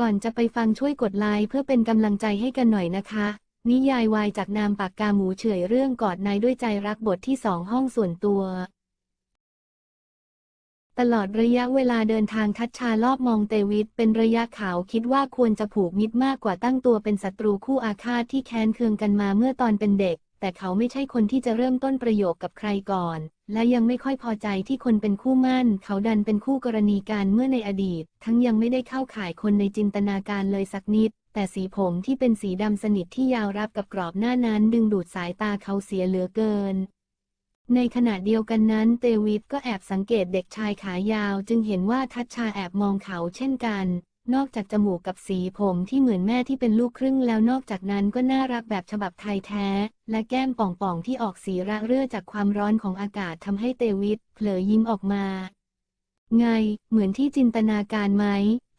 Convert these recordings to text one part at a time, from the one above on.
ก่อนจะไปฟังช่วยกดไลค์เพื่อเป็นกำลังใจให้กันหน่อยนะคะ นิยายวายจากนามปากกาหมูเฉยเรื่องกอดนายด้วยใจรักบทที่สองห้องส่วนตัว ตลอดระยะเวลาเดินทางทัชชารอบมองเตวิทเป็นระยะขาวคิดว่าควรจะผูกมิตรมากกว่าตั้งตัวเป็นศัตรูคู่อาฆาตที่แค้นเคืองกันมาเมื่อตอนเป็นเด็ก แต่เขาไม่ใช่คนที่จะเริ่มต้นประโยคกับใครก่อน และยังไม่ค่อยพอใจที่คนเป็นคู่มั่น เขาดันเป็นคู่กรณีกันเมื่อในอดีต ทั้งยังไม่ได้เข้าข่ายคนในจินตนาการเลยสักนิด แต่สีผมที่เป็นสีดำสนิทที่ยาวรับกับกรอบหน้านั้น ดึงดูดสายตาเขาเสียเหลือเกิน ในขณะเดียวกันนั้น เตวิทก็แอบสังเกตเด็กชายขายาว จึงเห็นว่าทัชชาแอบมองเขาเช่นกัน นอกจากจมูกกับสีผมที่เหมือนแม่ที่เป็นลูกครึ่งแล้วนอกจากนั้นก็น่ารักแบบฉบับไทยแท้ และแก้มป่องๆที่ออกสีระเรื่อจากความร้อนของอากาศทำให้เตวิทเผลอยิ้มออกมา ไง เหมือนที่จินตนาการไหม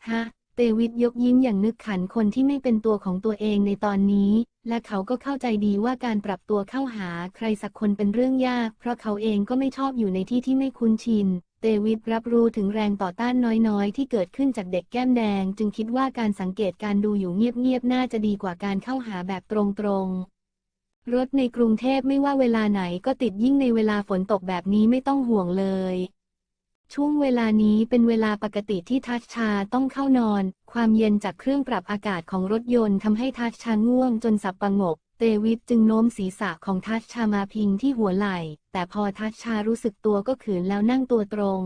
ฮะเตวิทยกยิ้มอย่างนึกขันคนที่ไม่เป็นตัวของตัวเองในตอนนี้ และเขาก็เข้าใจดีว่าการปรับตัวเข้าหาใครสักคนเป็นเรื่องยาก เพราะเขาเองก็ไม่ชอบอยู่ในที่ที่ไม่คุ้นชิน เตวิทรับรู้ถึงแรงต่อต้านน้อยๆ ที่เกิดขึ้นจากเด็กแก้มแดง จึงคิดว่าการสังเกตการดูอยู่เงียบๆ น่าจะดีกว่าการเข้าหาแบบตรงๆ รถในกรุงเทพไม่ว่าเวลาไหนก็ติดยิ่งในเวลาฝนตกแบบนี้ไม่ต้องห่วงเลย ช่วงเวลานี้เป็นเวลาปกติที่ทัชชาต้องเข้านอน ความเย็นจากเครื่องปรับอากาศของรถยนต์ทำให้ทัชชาง่วงจนสับประงก เตวิทจึงโน้มศีรษะของทัชชามาพิงที่หัวไหล่ แต่พอทัชชารู้สึกตัวก็ขืนแล้วนั่งตัวตรง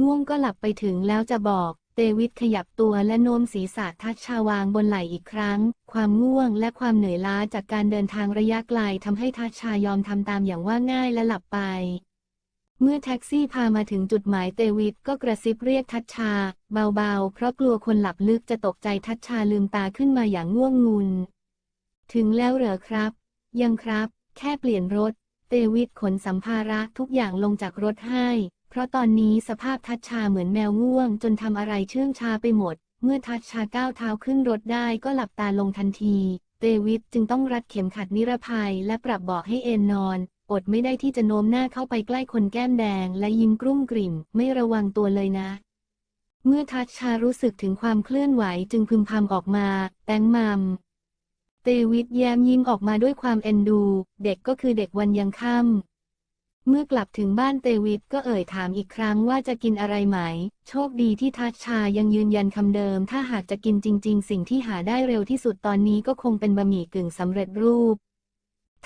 ง่วงก็หลับไปถึงแล้วจะบอก เตวิทขยับตัวและโน้มศีรษะทัชชาวางบนไหล่อีกครั้ง ความง่วงและความเหนื่อยล้าจากการเดินทางระยะไกลทำให้ทัชชายอมทำตามอย่างว่าง่ายและหลับไป เมื่อแท็กซี่พามาถึงจุดหมายเตวิทก็กระซิบเรียกทัชชา เบาๆ เพราะกลัวคนหลับลึกจะตกใจทัชชาลืมตาขึ้นมาอย่างง่วงงุน ถึงแล้วเหรอครับ ยังครับ แค่เปลี่ยนรถ เตวิทขนสัมภาระทุกอย่างลงจากรถให้ เพราะตอนนี้สภาพทัชชาเหมือนแมวง่วง จนทำอะไรเชื่องชาไปหมด เมื่อทัชชาก้าวเท้าขึ้นรถได้ก็หลับตาลงทันที เตวิทจึงต้องรัดเข็มขัดนิรภัยและปรับเบาะให้เอนนอนอดไม่ได้ที่จะโน้มหน้าเข้าไปใกล้คนแก้มแดงและยิ้มกรุ่มกริ่ม ไม่ระวังตัวเลยนะ เมื่อทัชชารู้สึกถึงความเคลื่อนไหวจึงพึมพำออกมา แตงมัม เตวิทแย้มยิ้มออกมาด้วยความเอ็นดู เด็กก็คือเด็กวันยังค่ำเมื่อกลับถึงบ้านเตวิทก็เอ่ยถามอีกครั้งว่าจะกินอะไรไหม โชคดีที่ทัชชายังยืนยันคำเดิม ถ้าหากจะกินจริง ๆ สิ่งที่หาได้เร็วที่สุดตอนนี้ก็คงเป็นบะหมี่กึ่งสำเร็จรูป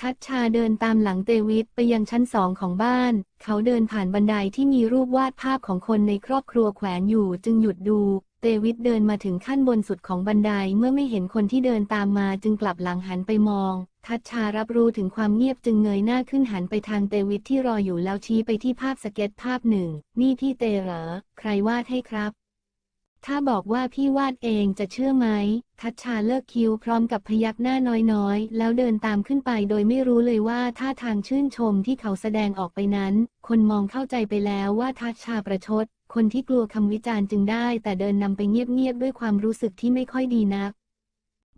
ทัชชาเดินตามหลังเตวิทไปยังชั้นสองของบ้าน เขาเดินผ่านบันไดที่มีรูปวาดภาพของคนในครอบครัวแขวนอยู่จึงหยุดดูเตวิทเดินมาถึงขั้นบนสุดของบันไดเมื่อไม่เห็นคนที่เดินตามมาจึงกลับหลังหันไปมอง ทัชชารับรู้ถึงความเงียบจึงเงยหน้าขึ้นหันไปทางเตวิทที่รออยู่แล้วชี้ไปที่ภาพสเก็ตภาพหนึ่ง นี่พี่เตเหรอ ใครวาดให้ครับ ถ้าบอกว่าพี่วาดเองจะเชื่อไหม ทัชชาเลิกคิ้วพร้อมกับพยักหน้าน้อยๆ แล้วเดินตามขึ้นไปโดยไม่รู้เลยว่าท่าทางชื่นชมที่เขาแสดงออกไปนั้น คนมองเข้าใจไปแล้วว่าทัชชาประชด คนที่กลัวคำวิจารณ์จึงได้ แต่เดินนำไปเงียบๆด้วยความรู้สึกที่ไม่ค่อยดีนัก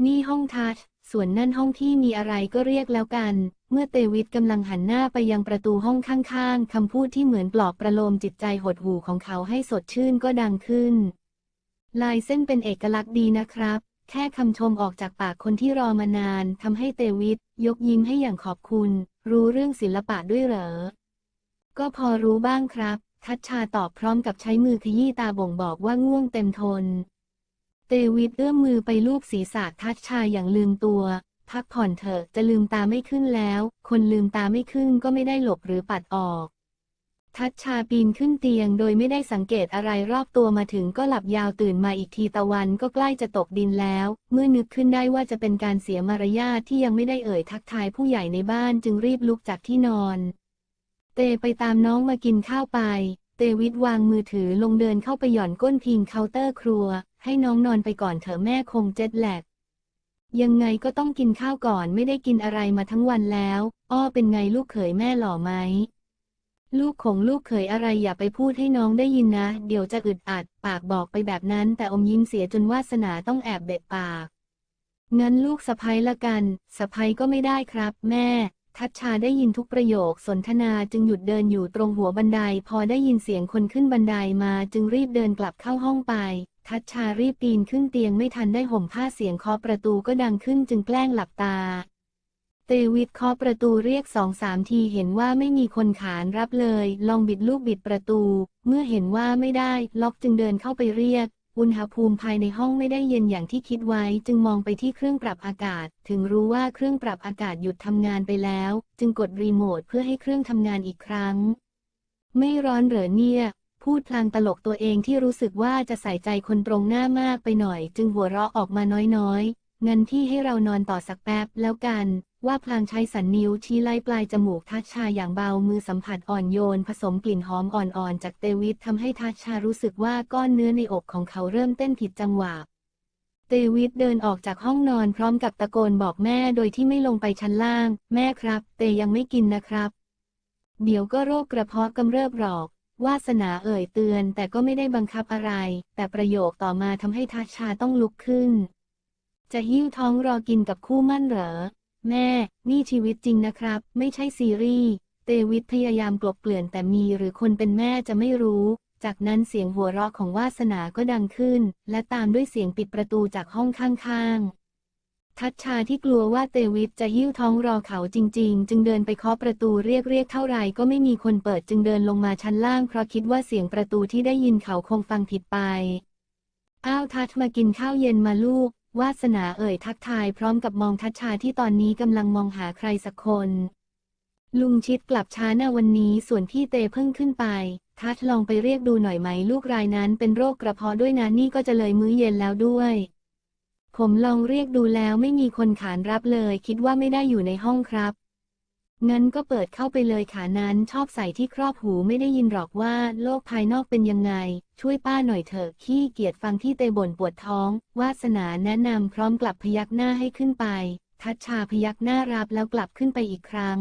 นี่ห้องทัชส่วนนั่นห้องที่มีอะไรก็เรียกแล้วกัน เมื่อเตวิทกำลังหันหน้าไปยังประตูห้องข้างๆคำพูดที่เหมือนปลอบประโลมจิตใจหดหู่ของเขาให้สดชื่นก็ดังขึ้น ลายเส้นเป็นเอกลักษณ์ดีนะครับ แค่คำชมออกจากปากคนที่รอมานานทำให้เตวิทยกยิ้มให้อย่างขอบคุณ รู้เรื่องศิลปะด้วยเหรอ ก็พอรู้บ้างครับ ทัชชาตอบพร้อมกับใช้มือขยี้ตาบ่งบอกว่าง่วงเต็มทน เตวิทเอื้อมมือไปลูบศีรษะทัชชาอย่างลืมตัว พักผ่อนเถอะจะลืมตาไม่ขึ้นแล้ว คนลืมตาไม่ขึ้นก็ไม่ได้หลบหรือปัดออก ทัชชาปีนขึ้นเตียงโดยไม่ได้สังเกตอะไรรอบตัวมาถึงก็หลับยาวตื่นมาอีกทีตะวันก็ใกล้จะตกดินแล้ว เมื่อนึกขึ้นได้ว่าจะเป็นการเสียมารยาทที่ยังไม่ได้เอ่ยทักทายผู้ใหญ่ในบ้านจึงรีบลุกจากที่นอน เตไปตามน้องมากินข้าวไป เตวิทวางมือถือลงเดินเข้าไปหย่อนก้นพิงเคาน์เตอร์ครัว ให้น้องนอนไปก่อนเถอะแม่คงเจ็ดแหลกยังไงก็ต้องกินข้าวก่อนไม่ได้กินอะไรมาทั้งวันแล้ว อ้อเป็นไงลูกเขยแม่หล่อไหม ลูกของลูกเขยอะไรอย่าไปพูดให้น้องได้ยินนะ เดี๋ยวจะอึดอัด ปากบอกไปแบบนั้นแต่อมยิ้มเสียจนวาสนาต้องแอบเบ็ดปาก งั้นลูกสะพ้ยละกันสะพ้ยก็ไม่ได้ครับ แม่ ทัชชาได้ยินทุกประโยคสนทนาจึงหยุดเดินอยู่ตรงหัวบันได พอได้ยินเสียงคนขึ้นบันไดมาจึงรีบเดินกลับเข้าห้องไป ทัชชารีบปีนขึ้นเตียงไม่ทันได้ห่มผ้าเสียงเคาะประตูก็ดังขึ้นจึงแกล้งหลับตา เตวิทเคาะประตูเรียกสองสามทีเห็นว่าไม่มีคนขานรับเลย ลองบิดลูกบิดประตู เมื่อเห็นว่าไม่ได้ ล็อกจึงเดินเข้าไปเรียก อุณหภูมิภายในห้องไม่ได้เย็นอย่างที่คิดไว้ จึงมองไปที่เครื่องปรับอากาศ ถึงรู้ว่าเครื่องปรับอากาศหยุดทำงานไปแล้ว จึงกดรีโมทเพื่อให้เครื่องทำงานอีกครั้ง ไม่ร้อนเหรอเนี่ยพูดพลางตลกตัวเองที่รู้สึกว่าจะใส่ใจคนตรงหน้ามากไปหน่อย จึงหัวเราะออกมาน้อยๆงั้นพี่ให้เรานอนต่อสักแป๊บแล้วกัน ว่าพลางใช้สันนิ้วชี้ไล่ปลายจมูกทัชชาอย่างเบามือสัมผัสอ่อนโยน ผสมกลิ่นหอมอ่อนๆ จากเตวิททำให้ทัชชารู้สึกว่าก้อนเนื้อในอกของเขาเริ่มเต้นผิดจังหวะ เตวิทเดินออกจากห้องนอนพร้อมกับตะโกนบอกแม่โดยที่ไม่ลงไปชั้นล่าง แม่ครับ เตยังไม่กินนะครับ เดี๋ยวก็โรคกระเพาะกำเริบหรอกวาสนาเอ่ยเตือนแต่ก็ไม่ได้บังคับอะไร แต่ประโยคต่อมาทำให้ทัชชาต้องลุกขึ้น จะหิ้วท้องรอกินกับคู่มั่นเหรอ แม่ นี่ชีวิตจริงนะครับ ไม่ใช่ซีรีส์ เตวิทพยายามกลบเกลื่อนแต่มีหรือคนเป็นแม่จะไม่รู้ จากนั้นเสียงหัวเราะของวาสนาก็ดังขึ้น และตามด้วยเสียงปิดประตูจากห้องข้างๆ ทัชชาที่กลัวว่าเตวิทจะหิ้วท้องรอเขาจริง ๆ จึงเดินไปเคาะประตูเรียกเรียกเท่าไหร่ก็ไม่มีคนเปิดจึงเดินลงมาชั้นล่างเพราะคิดว่าเสียงประตูที่ได้ยินเขาคงฟังผิดไป อ้าวทัชมากินข้าวเย็นมาลูก วาสนาเอ่ยทักทายพร้อมกับมองทัชชาที่ตอนนี้กำลังมองหาใครสักคน ลุงชิดกลับช้านะวันนี้ส่วนพี่เตเพิ่งขึ้นไป ทัชลองไปเรียกดูหน่อยไหมลูกรายนั้นเป็นโรคกระเพาะด้วยนะนี่ก็จะเลยมื้อเย็นแล้วด้วย ผมลองเรียกดูแล้วไม่มีคนขานรับเลย คิดว่าไม่ได้อยู่ในห้องครับ งั้นก็เปิดเข้าไปเลยขานั้นชอบใส่ที่ครอบหูไม่ได้ยินหรอกว่าโลกภายนอกเป็นยังไง ช่วยป้าหน่อยเถอะขี้เกียจฟังที่เตบ่นปวดท้อง วาสนาแนะนำพร้อมกลับพยักหน้าให้ขึ้นไป ทัชชาพยักหน้ารับแล้วกลับขึ้นไปอีกครั้ง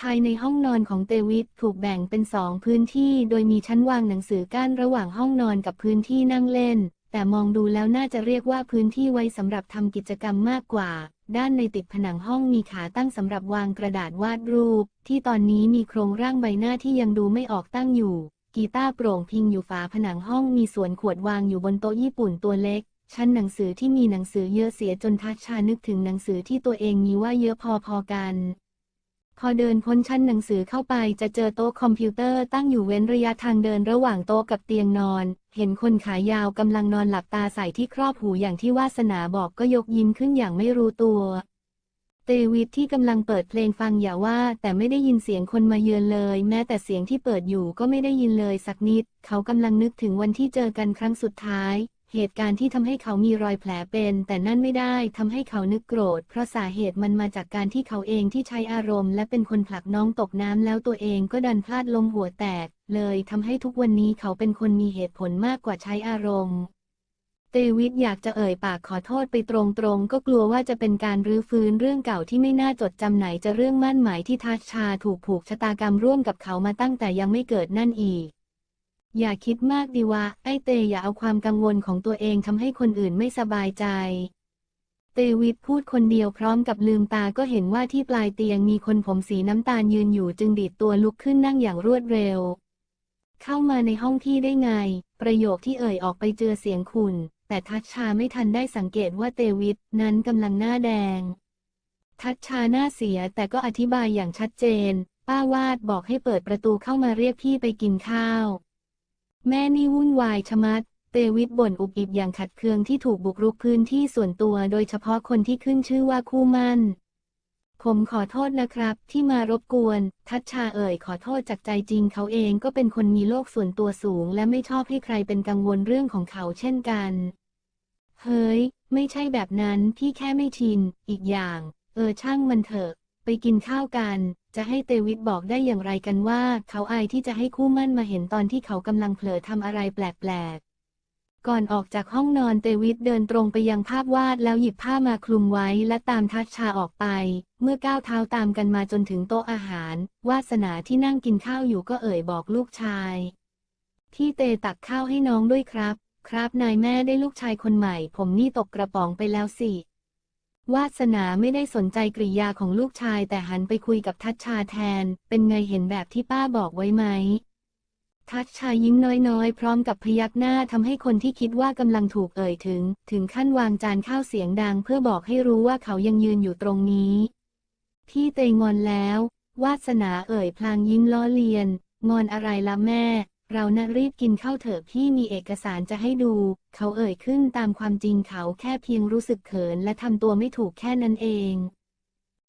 ภายในห้องนอนของเตวิทถูกแบ่งเป็นสองพื้นที่ โดยมีชั้นวางหนังสือกั้นระหว่างห้องนอนกับพื้นที่นั่งเล่น แต่มองดูแล้วน่าจะเรียกว่าพื้นที่ไว้สำหรับทำกิจกรรมมากกว่า ด้านในติดผนังห้องมีขาตั้งสำหรับวางกระดาษวาดรูป ที่ตอนนี้มีโครงร่างใบหน้าที่ยังดูไม่ออกตั้งอยู่ กีตาร์โปร่งพิงอยู่ฝาผนังห้องมีสวนขวดวางอยู่บนโต๊ะญี่ปุ่นตัวเล็กชั้นหนังสือที่มีหนังสือเยอะเสียจนทัชชานึกถึงหนังสือที่ตัวเองมีว่าเยอะพอๆกัน พอเดินพ้นชั้นหนังสือเข้าไปจะเจอโต๊ะคอมพิวเตอร์ตั้งอยู่เว้นระยะทางเดินระหว่างโต๊ะกับเตียงนอน เห็นคนขายาวกำลังนอนหลับตาใส่ที่ครอบหูอย่างที่วาสนาบอกก็ยกยิ้มขึ้นอย่างไม่รู้ตัว เตวิทที่กำลังเปิดเพลงฟังอย่าว่า แต่ไม่ได้ยินเสียงคนมาเยือนเลย แม้แต่เสียงที่เปิดอยู่ก็ไม่ได้ยินเลยสักนิด เขากำลังนึกถึงวันที่เจอกันครั้งสุดท้าย เหตุการณ์ที่ทำให้เขามีรอยแผลเป็น แต่นั่นไม่ได้ทำให้เขานึกโกรธ เพราะสาเหตุมันมาจากการที่เขาเองที่ใช้อารมณ์ และเป็นคนผลักน้องตกน้ำแล้วตัวเองก็ดันพลาดลงหัวแตก เลยทำให้ทุกวันนี้เขาเป็นคนมีเหตุผลมากกว่าใช้อารมณ์เตวิทอยากจะเอ่ยปากขอโทษไปตรงๆ ก็กลัวว่าจะเป็นการรื้อฟื้นเรื่องเก่าที่ไม่น่าจดจำไหนจะเรื่องมั่นหมายที่ทัชชาถูกผูกชะตากรรมร่วมกับเขามาตั้งแต่ยังไม่เกิดนั่นอีก อย่าคิดมากดีวะ ไอเตอย่าเอาความกังวลของตัวเองทำให้คนอื่นไม่สบายใจ เตวิทพูดคนเดียวพร้อมกับลืมตาก็เห็นว่าที่ปลายเตียงมีคนผมสีน้ำตาลยืนอยู่จึงดีดตัวลุกขึ้นนั่งอย่างรวดเร็ว เข้ามาในห้องที่ได้ไง ประโยคที่เอ่ยออกไปเจอเสียงขุนแต่ทัชชาไม่ทันได้สังเกตว่าเตวิทนั้นกำลังหน้าแดง ทัชชาหน้าเสียแต่ก็อธิบายอย่างชัดเจน ป้าวาดบอกให้เปิดประตูเข้ามาเรียกพี่ไปกินข้าว แม่นี่วุ่นวายชะมัด เตวิทบ่นอุบอิบอย่างขัดเคืองที่ถูกบุกรุกพื้นที่ส่วนตัวโดยเฉพาะคนที่ขึ้นชื่อว่าคู่มั่น ผมขอโทษนะครับ ที่มารบกวน ทัชชาเอ่ยขอโทษจากใจจริงเขาเองก็เป็นคนมีโลกส่วนตัวสูง และไม่ชอบให้ใครเป็นกังวลเรื่องของเขาเช่นกัน เฮ้ย ไม่ใช่แบบนั้นพี่แค่ไม่ชิน อีกอย่าง เออช่างมันเถอะ ไปกินข้าวกัน จะให้เตวิทบอกได้อย่างไรกันว่า เขาอายที่จะให้คู่มั่นมาเห็นตอนที่เขากำลังเผลอทำอะไรแปลกๆ ก่อนออกจากห้องนอนเตวิทเดินตรงไปยังภาพวาดแล้วหยิบผ้ามาคลุมไว้และตามทัชชาออกไป เมื่อก้าวเท้าตามกันมาจนถึงโต๊ะอาหาร วาสนาที่นั่งกินข้าวอยู่ก็เอ่ยบอกลูกชาย ที่เตตักข้าวให้น้องด้วยครับ ครับนายแม่ได้ลูกชายคนใหม่ ผมนี่ตกกระป๋องไปแล้วสิ วาสนาไม่ได้สนใจกริยาของลูกชายแต่หันไปคุยกับทัชชาแทน เป็นไงเห็นแบบที่ป้าบอกไว้ไหม ทัชชายิ้มน้อยๆ พร้อมกับพยักหน้าทำให้คนที่คิดว่ากำลังถูกเอ่ยถึง ถึงขั้นวางจานข้าวเสียงดังเพื่อบอกให้รู้ว่าเขายังยืนอยู่ตรงนี้ พี่เตยงอนแล้ว วาสนาเอ่ยพลางยิ้มล้อเลียน งอนอะไรละแม่ เราน่ะรีบกินข้าวเถอะพี่มีเอกสารจะให้ดู เขาเอ่ยขึ้นตามความจริงเขาแค่เพียงรู้สึกเขินและทำตัวไม่ถูกแค่นั้นเอง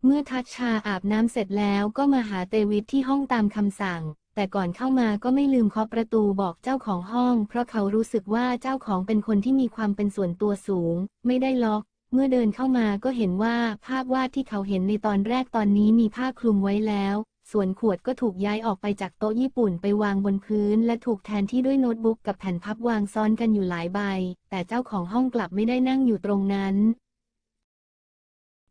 เมื่อทัชชาอาบน้ำเสร็จแล้วก็มาหาเตวิทที่ห้องตามคำสั่ง แต่ก่อนเข้ามาก็ไม่ลืมเคาะประตูบอกเจ้าของห้อง เพราะเขารู้สึกว่าเจ้าของเป็นคนที่มีความเป็นส่วนตัวสูง ไม่ได้ล็อกเมื่อเดินเข้ามาก็เห็นว่าภาพวาดที่เขาเห็นในตอนแรกตอนนี้มีผ้าคลุมไว้แล้ว ส่วนขวดก็ถูกย้ายออกไปจากโต๊ะญี่ปุ่นไปวางบนพื้น และถูกแทนที่ด้วยโน้ตบุ๊กกับแผ่นพับวางซ้อนกันอยู่หลายใบ แต่เจ้าของห้องกลับไม่ได้นั่งอยู่ตรงนั้น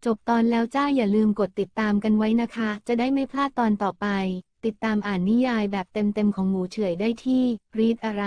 จบตอนแล้วจ้าอย่าลืมกดติดตามกันไว้นะคะ จะได้ไม่พลาดตอนต่อไป ติดตามอ่านนิยายแบบเต็มๆของหมูเฉยได้ที่ read อะไร